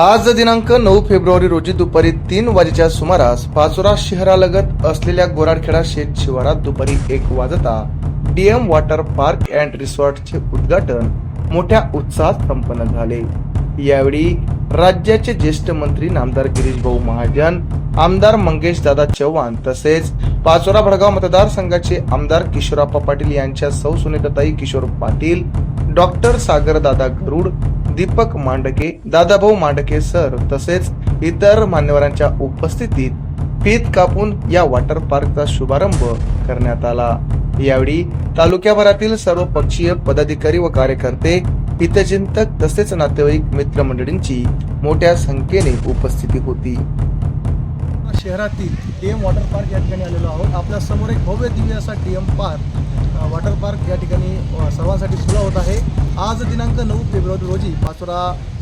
आज दिनांक नऊ फेब्रुवारी रोजी दुपारी तीन वाजेच्या सुमारास पाचोरा शहरालगत असलेल्या गोराडखेडा शेत शिवारात दुपारी एक वाजता डीएम वॉटर पार्क अँड रिसॉर्टचे उद्घाटन मोठ्या उत्साहात संपन्न झाले. यावेळी राज्याचे ज्येष्ठ मंत्री नामदार गिरीश भाऊ महाजन आमदार मंगेश दादा चव्हाण तसेच पाचोरा भडगाव मतदारसंघाचे आमदार किशोराप्पा पाटील यांच्या सौ सुनीताताई किशोर पाटील डॉक्टर सागर दादा गरुड दीपक मांडके दादाभाऊ मांडके सर तसेच इतर मान्यवरांच्या उपस्थितीत फीत कापून या वॉटर पार्कचा शुभारंभ करण्यात आला. यावेळी तालुक्याभरातील सर्व पक्षीय पदाधिकारी व कार्यकर्ते हितचिंतक तसेच नातेवाईक मित्रमंडळींची मोठ्या संख्येने उपस्थिती होती. शहरातील डीएम वॉटर पार्क या ठिकाणी आलेलो आहोत. आपल्यासमोर एक भव्य दिव्य असा डीएम पार्क वॉटर पार्क या ठिकाणी सर्वांसाठी खुला होत आहे. आज दिनांक नऊ फेब्रुवारी रोजी पाचोरा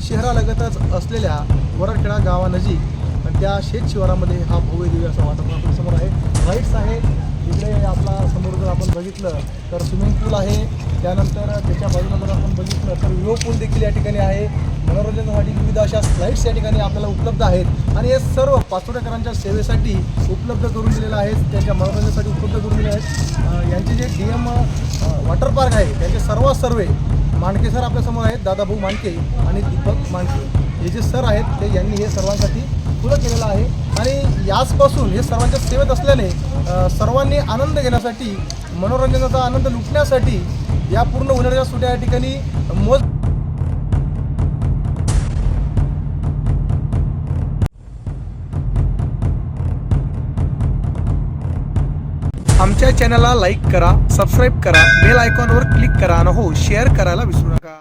शहरालगतच असलेल्या वरखेडा गावानजीक त्या शेत शिवारामध्ये हा भव्य दिव्य असा वॉटर पार्क समोर आहे. राईट्स आहे इकडे आपला समोर जर आपण बघितलं तर स्विमिंग पूल आहे. त्यानंतर त्याच्या बाजूला जर आपण बघितलं तर विवो पूल देखील या ठिकाणी आहे. मनोरंजनासाठी विविध अशा स्लाईड्स या ठिकाणी आपल्याला उपलब्ध आहेत. आणि हे सर्व पाचोडेकरांच्या सेवेसाठी उपलब्ध करून दिलेलं आहे. त्यांच्या मनोरंजनासाठी उपलब्ध करून दिले आहेत यांचे जे डी एम वॉटर पार्क आहे त्यांचे सर्व सर्वे मांडके सर आपल्यासमोर आहेत. दादाभाऊ मांडके आणि दीपक मांडके हे जे सर आहेत ते यांनी हे सर्वांसाठी खुलं केलेलं आहे. आणि याचपासून हे सर्वांच्या सेवेत असल्याने सर्वांनी आनंद घेण्यासाठी मनोरंजनाचा आनंद लुटण्यासाठी या पूर्ण उन्हाळ्याच्या सुट्या या ठिकाणी मोज आमच्या चॅनलला लाईक करा सबस्क्राईब करा बेल आयकॉनवर क्लिक करा आणि हो शेअर करायला विसरू नका.